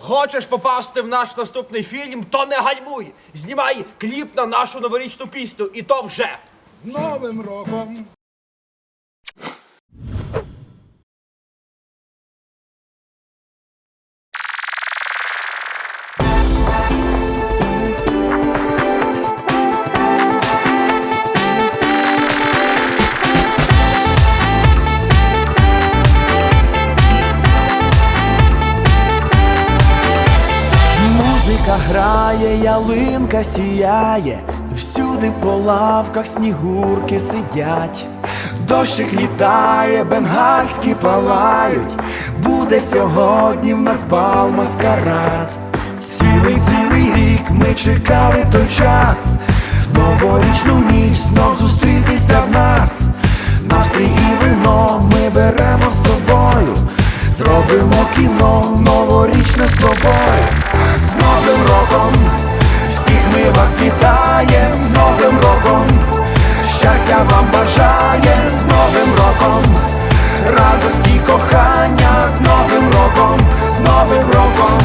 Хочеш попасти в наш наступний фільм, то не гальмуй. Знімай кліп на нашу новорічну пісню, і то вже. З Новим роком! Музика грає, ялинка сіяє, всюди по лавках снігурки сидять, дощик літає, бенгальські палають, буде сьогодні в нас бал маскарад. Цілий цілий рік ми чекали той час, в новорічну ніч знов зустрітися в нас. Зробимо кіно новорічне з тобою З Новим роком. Всіх ми вас вітаєм. З Новим роком. Щастя вам бажаєм. З Новим роком. Радості кохання. З Новим роком, з Новим роком.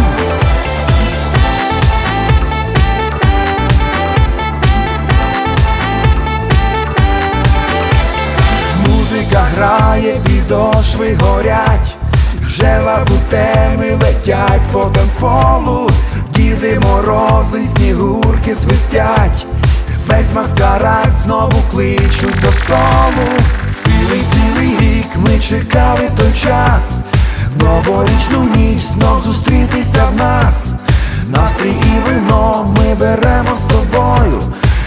Музика грає, підошви горять, вже лабутени летять по танцполу, діди морози, снігурки свистять, весь маскарад знову кличуть до столу. Цілий цілий рік ми чекали той час, новорічну ніч знов зустрітися в нас. Настрій і вино ми беремо з собою.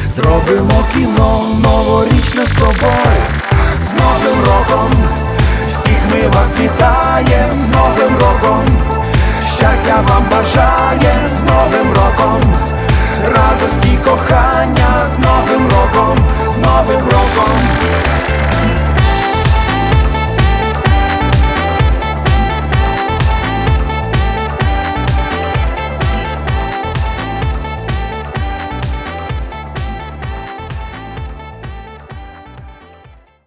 Зробимо кіно новорічне з тобою з Новим роком, всіх ми вас вітаєм